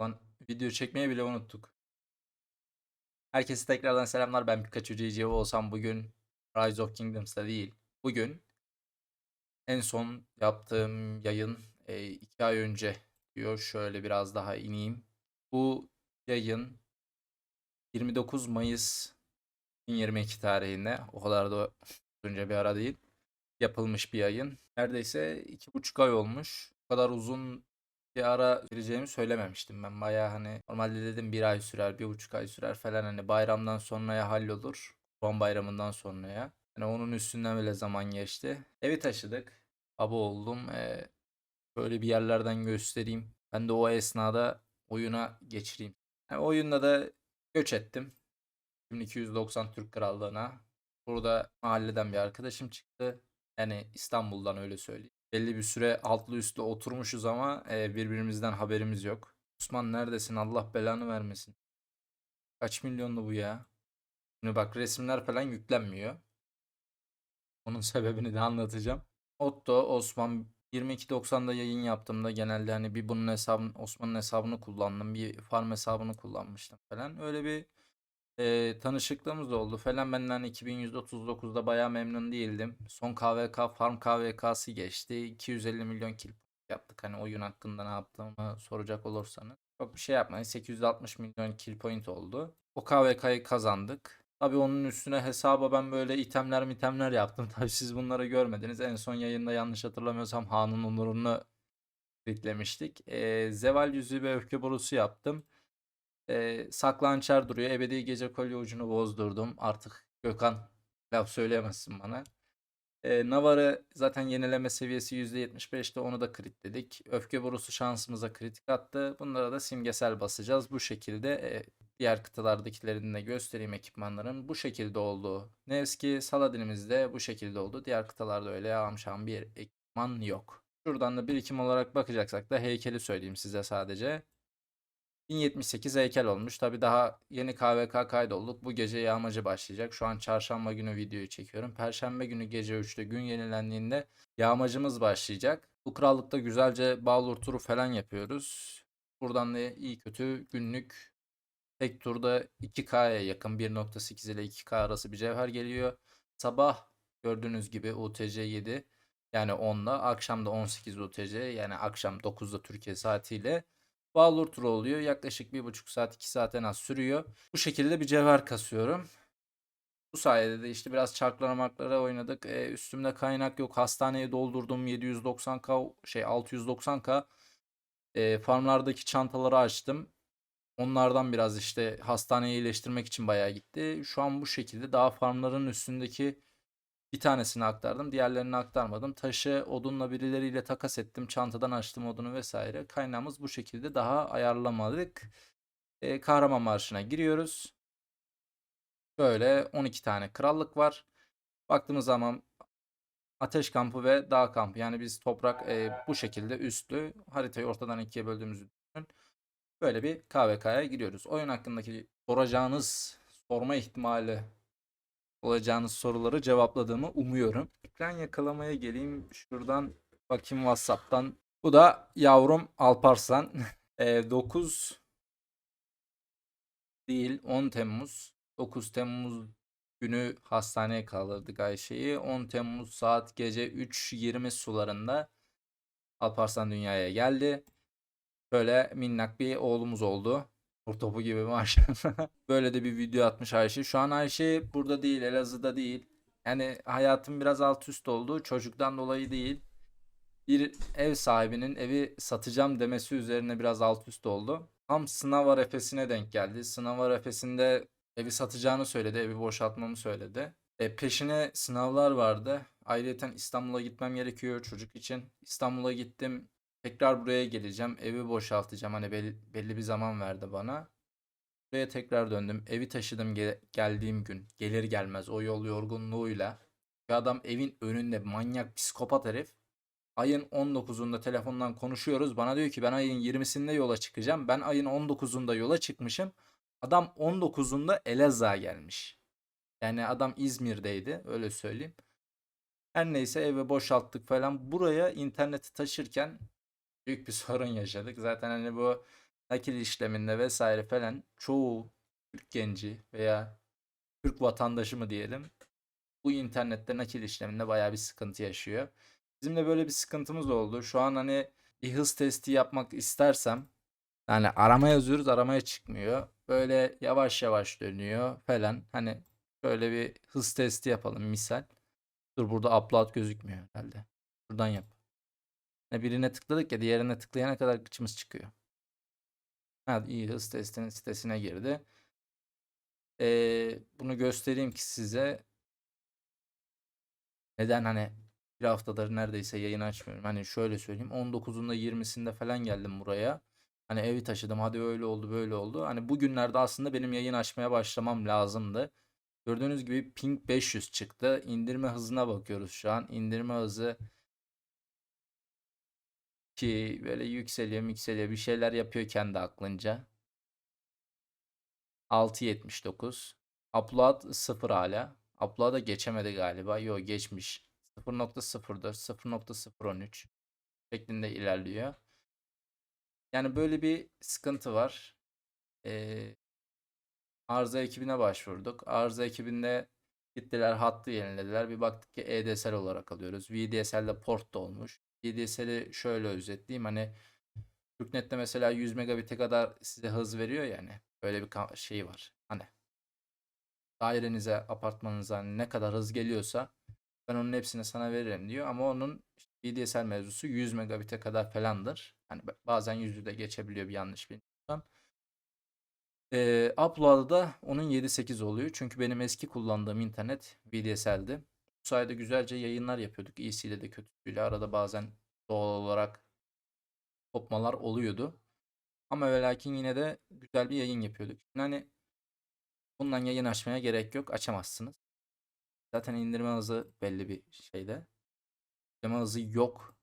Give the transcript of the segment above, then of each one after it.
Lan video çekmeyi bile unuttuk. Herkese tekrardan selamlar. Ben Pikachu GG olsam bugün Rise of Kingdoms'ta değil. Bugün en son yaptığım yayın 2 ay önce diyor. Şöyle biraz daha ineyim. Bu yayın 29 Mayıs 2022 tarihinde o kadar da önce bir ara değil yapılmış bir yayın. Neredeyse iki buçuk ay olmuş. Bu kadar uzun bir ara vereceğimi söylememiştim ben. Bayağı hani normalde dedim bir ay sürer, bir buçuk ay sürer falan hani bayramdan sonraya hallolur. Kurban bayramından sonraya. Hani onun üstünden bile zaman geçti. Evi taşıdık. Baba oldum. Ee, böyle bir yerlerden göstereyim. Ben de o esnada oyuna geçireyim. Yani oyunda da göç ettim. 1290 Türk Krallığına. Burada mahalleden bir arkadaşım çıktı. Yani İstanbul'dan öyle söyleyeyim. Belli bir süre altlı üstlü oturmuşuz ama e, birbirimizden haberimiz yok. Osman neredesin? Allah belanı vermesin. Kaç milyonlu bu ya? Şimdi bak resimler falan yüklenmiyor. Onun sebebini de anlatacağım. Otto, Osman 22.90'da yayın yaptığımda genelde hani bir bunun hesabını, Osman'ın hesabını kullandım. Bir farm hesabını kullanmıştım falan. Öyle bir e, tanışıklığımız oldu falan. Ben hani 2139'da bayağı memnun değildim. Son KVK farm KVK'sı geçti. 250 milyon kill yaptık. Hani oyun hakkında ne yaptığımı soracak olursanız. Çok bir şey yapmayın. 860 milyon kill point oldu. O KVK'yı kazandık. Tabii onun üstüne hesaba ben böyle itemler mitemler yaptım. Tabii siz bunları görmediniz. En son yayında yanlış hatırlamıyorsam Han'ın onurunu eklemiştik. E, Zeval yüzüğü ve öfke borusu yaptım. E, saklançer duruyor. Ebedi gece kolye ucunu bozdurdum. Artık Gökhan laf söyleyemezsin bana. E, Navar'ı zaten yenileme seviyesi %75'te onu da kritledik. Öfke borusu şansımıza kritik attı. Bunlara da simgesel basacağız. Bu şekilde e, diğer kıtalardakilerini de göstereyim ekipmanların. Bu şekilde olduğu. Nevski Saladin'imizde bu şekilde oldu. Diğer kıtalarda öyle amşan bir ekipman yok. Şuradan da birikim olarak bakacaksak da heykeli söyleyeyim size sadece. 1078 heykel olmuş. Tabi daha yeni KVK kaydolduk. Bu gece yağmacı başlayacak. Şu an çarşamba günü videoyu çekiyorum. Perşembe günü gece 3'te gün yenilendiğinde yağmacımız başlayacak. Bu krallıkta güzelce Baldur turu falan yapıyoruz. Buradan da iyi kötü günlük tek turda 2K'ya yakın 1.8 ile 2K arası bir cevher geliyor. Sabah gördüğünüz gibi UTC 7 yani 10'da akşam da 18 UTC yani akşam 9'da Türkiye saatiyle Baldur turu oluyor. Yaklaşık 1,5 saat 2 saat en az sürüyor. Bu şekilde bir cevher kasıyorum. Bu sayede de işte biraz çarklanamaklara oynadık. Ee, üstümde kaynak yok. Hastaneye doldurdum 790k şey 690k. Ee, farmlardaki çantaları açtım. Onlardan biraz işte hastaneye iyileştirmek için bayağı gitti. Şu an bu şekilde daha farmların üstündeki bir tanesini aktardım. Diğerlerini aktarmadım. Taşı odunla birileriyle takas ettim. Çantadan açtım odunu vesaire. Kaynağımız bu şekilde daha ayarlamadık. Ee, kahraman marşına giriyoruz. Böyle 12 tane krallık var. Baktığımız zaman ateş kampı ve dağ kampı. Yani biz toprak e, bu şekilde üstlü haritayı ortadan ikiye böldüğümüzü düşünün. Böyle bir KVK'ya giriyoruz. Oyun hakkındaki soracağınız sorma ihtimali olacağınız soruları cevapladığımı umuyorum. Ekran yakalamaya geleyim. Şuradan bakayım WhatsApp'tan. Bu da yavrum Alparslan. e, 9 değil 10 Temmuz. 9 Temmuz günü hastaneye kaldırdık Ayşe'yi. 10 Temmuz saat gece 3.20 sularında Alparslan dünyaya geldi. Böyle minnak bir oğlumuz oldu. Topu gibi maşallah. Böyle de bir video atmış Ayşe. Şu an Ayşe burada değil, Elazığ'da değil. Yani hayatım biraz alt üst oldu. Çocuktan dolayı değil. Bir ev sahibinin evi satacağım demesi üzerine biraz alt üst oldu. Tam sınav arefesine denk geldi. Sınav arefesinde evi satacağını söyledi. Evi boşaltmamı söyledi. E, peşine sınavlar vardı. Ayrıca İstanbul'a gitmem gerekiyor çocuk için. İstanbul'a gittim. Tekrar buraya geleceğim. Evi boşaltacağım. Hani belli, belli bir zaman verdi bana. Buraya tekrar döndüm. Evi taşıdım gel- geldiğim gün. Gelir gelmez o yol yorgunluğuyla. Bir adam evin önünde manyak psikopat herif. Ayın 19'unda telefondan konuşuyoruz. Bana diyor ki ben ayın 20'sinde yola çıkacağım. Ben ayın 19'unda yola çıkmışım. Adam 19'unda Elazığ'a gelmiş. Yani adam İzmir'deydi öyle söyleyeyim. Her neyse evi boşalttık falan. Buraya interneti taşırken büyük bir sorun yaşadık. Zaten hani bu nakil işleminde vesaire falan çoğu Türk genci veya Türk vatandaşı mı diyelim bu internette nakil işleminde bayağı bir sıkıntı yaşıyor. Bizim de böyle bir sıkıntımız oldu. Şu an hani bir hız testi yapmak istersem yani arama yazıyoruz aramaya çıkmıyor. Böyle yavaş yavaş dönüyor falan. Hani böyle bir hız testi yapalım misal. Dur burada upload gözükmüyor herhalde. Buradan yap. Hani birine tıkladık ya diğerine tıklayana kadar gıçımız çıkıyor. Ha, iyi hız testinin sitesine girdi. Ee, bunu göstereyim ki size neden hani bir haftadır neredeyse yayın açmıyorum. Hani şöyle söyleyeyim 19'unda 20'sinde falan geldim buraya. Hani evi taşıdım hadi öyle oldu böyle oldu. Hani bugünlerde aslında benim yayın açmaya başlamam lazımdı. Gördüğünüz gibi ping 500 çıktı. İndirme hızına bakıyoruz şu an. İndirme hızı ki böyle yükseliyor yükseliyor bir şeyler yapıyor kendi aklınca. 6.79. Upload 0 hala. Upload'a geçemedi galiba. Yo geçmiş. 0.04, 0.013 şeklinde ilerliyor. Yani böyle bir sıkıntı var. Ee, arıza ekibine başvurduk. Arıza ekibinde gittiler hattı yenilediler. Bir baktık ki EDSL olarak alıyoruz. VDSL'de port da olmuş. VDSL'i şöyle özetleyeyim. Hani TürkNet'te mesela 100 megabit'e kadar size hız veriyor yani. Böyle bir şey var. Hani dairenize, apartmanınıza ne kadar hız geliyorsa ben onun hepsini sana veririm diyor. Ama onun işte VDSL mevzusu 100 megabit'e kadar falandır. Hani ba- bazen 100'ü de geçebiliyor bir yanlış bilmiyorsam. Ee, upload'da onun 7-8 oluyor. Çünkü benim eski kullandığım internet VDSL'di. Bu sayede güzelce yayınlar yapıyorduk. İyisiyle de kötüsüyle. Arada bazen doğal olarak kopmalar oluyordu. Ama ve lakin yine de güzel bir yayın yapıyorduk. Yani bundan yayın açmaya gerek yok. Açamazsınız. Zaten indirme hızı belli bir şeyde. İndirme hızı yok.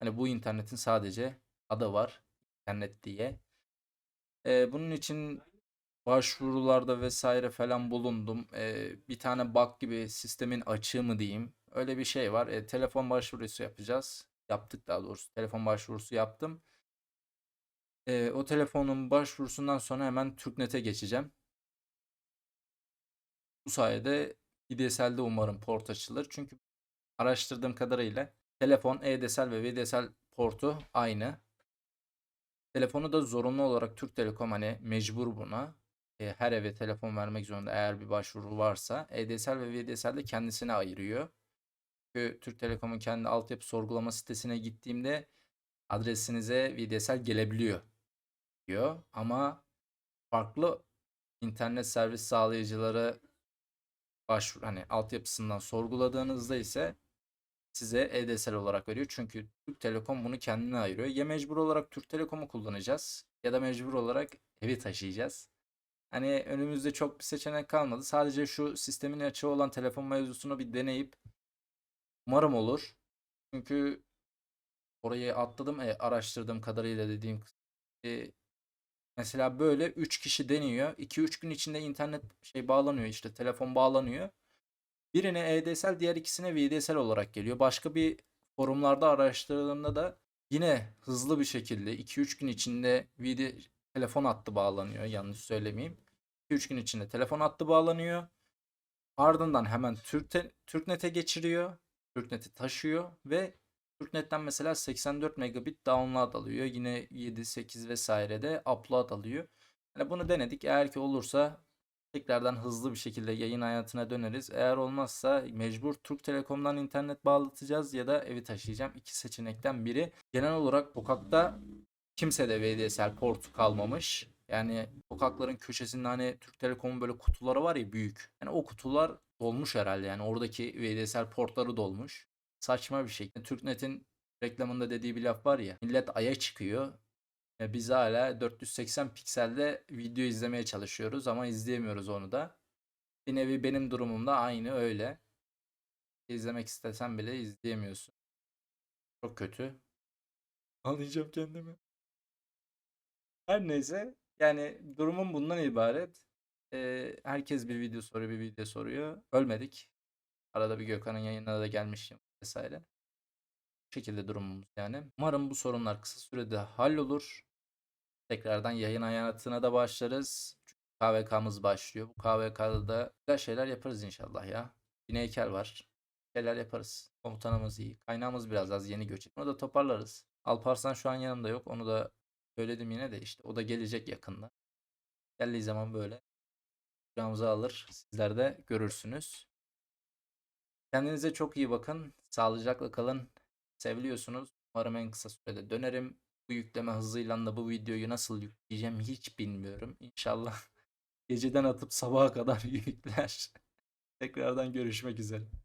Hani bu internetin sadece adı var. İnternet diye. Ee, bunun için başvurularda vesaire falan bulundum. Ee, bir tane bug gibi sistemin açığı mı diyeyim. Öyle bir şey var. Ee, telefon başvurusu yapacağız. Yaptık daha doğrusu. Telefon başvurusu yaptım. Ee, o telefonun başvurusundan sonra hemen TürkNet'e geçeceğim. Bu sayede VDSL'de umarım port açılır. Çünkü araştırdığım kadarıyla telefon EDSL ve VDSL portu aynı. Telefonu da zorunlu olarak Türk Telekom hani mecbur buna. E, her eve telefon vermek zorunda eğer bir başvuru varsa. EDSL ve VDSL de kendisine ayırıyor. Çünkü Türk Telekom'un kendi altyapı sorgulama sitesine gittiğimde adresinize VDSL gelebiliyor diyor. Ama farklı internet servis sağlayıcıları başvur hani altyapısından sorguladığınızda ise size EDSL olarak veriyor. Çünkü Türk Telekom bunu kendine ayırıyor. Ya mecbur olarak Türk Telekom'u kullanacağız ya da mecbur olarak evi taşıyacağız. Hani önümüzde çok bir seçenek kalmadı. Sadece şu sistemin açığı olan telefon mevzusunu bir deneyip umarım olur. Çünkü orayı atladım e, araştırdığım kadarıyla dediğim e, mesela böyle 3 kişi deniyor. 2-3 gün içinde internet şey bağlanıyor işte telefon bağlanıyor. Birine EDSL diğer ikisine VDSL olarak geliyor. Başka bir forumlarda araştırdığımda da yine hızlı bir şekilde 2-3 gün içinde VD telefon hattı bağlanıyor. Yanlış söylemeyeyim. 2-3 gün içinde telefon hattı bağlanıyor. Ardından hemen Türkte, TürkNet'e geçiriyor. TürkNet'i taşıyor ve TürkNet'ten mesela 84 megabit download alıyor. Yine 7, 8 vesaire de upload alıyor. Yani bunu denedik. Eğer ki olursa tekrardan hızlı bir şekilde yayın hayatına döneriz. Eğer olmazsa mecbur Türk Telekom'dan internet bağlatacağız ya da evi taşıyacağım. İki seçenekten biri. Genel olarak sokakta kimse de VDSL port kalmamış. Yani sokakların köşesinde hani Türk Telekom'un böyle kutuları var ya büyük. Yani o kutular dolmuş herhalde. Yani oradaki VDSL portları dolmuş. Saçma bir şey. TürkNet'in reklamında dediği bir laf var ya. Millet aya çıkıyor. E, Biz hala 480 pikselde video izlemeye çalışıyoruz ama izleyemiyoruz onu da. Bir nevi benim durumumda aynı öyle. İzlemek istesen bile izleyemiyorsun. Çok kötü. Anlayacağım kendimi. Her neyse yani durumum bundan ibaret. Ee, herkes bir video soruyor, bir video soruyor. Ölmedik. Arada bir Gökhan'ın yayınına da gelmişim vesaire. Bu şekilde durumumuz yani. Umarım bu sorunlar kısa sürede hallolur. tekrardan yayın hayatına da başlarız. Çünkü KVK'mız başlıyor. Bu KVK'da da güzel şeyler yaparız inşallah ya. Yine heykel var. Şeyler yaparız. Komutanımız iyi. Kaynağımız biraz az yeni göç. Onu da toparlarız. Alparslan şu an yanımda yok. Onu da söyledim yine de işte. O da gelecek yakında. Geldiği zaman böyle kucağımıza alır. Sizler de görürsünüz. Kendinize çok iyi bakın. Sağlıcakla kalın. Seviliyorsunuz. Umarım en kısa sürede dönerim. Bu yükleme hızıyla da bu videoyu nasıl yükleyeceğim hiç bilmiyorum. İnşallah geceden atıp sabaha kadar yükler. Tekrardan görüşmek üzere.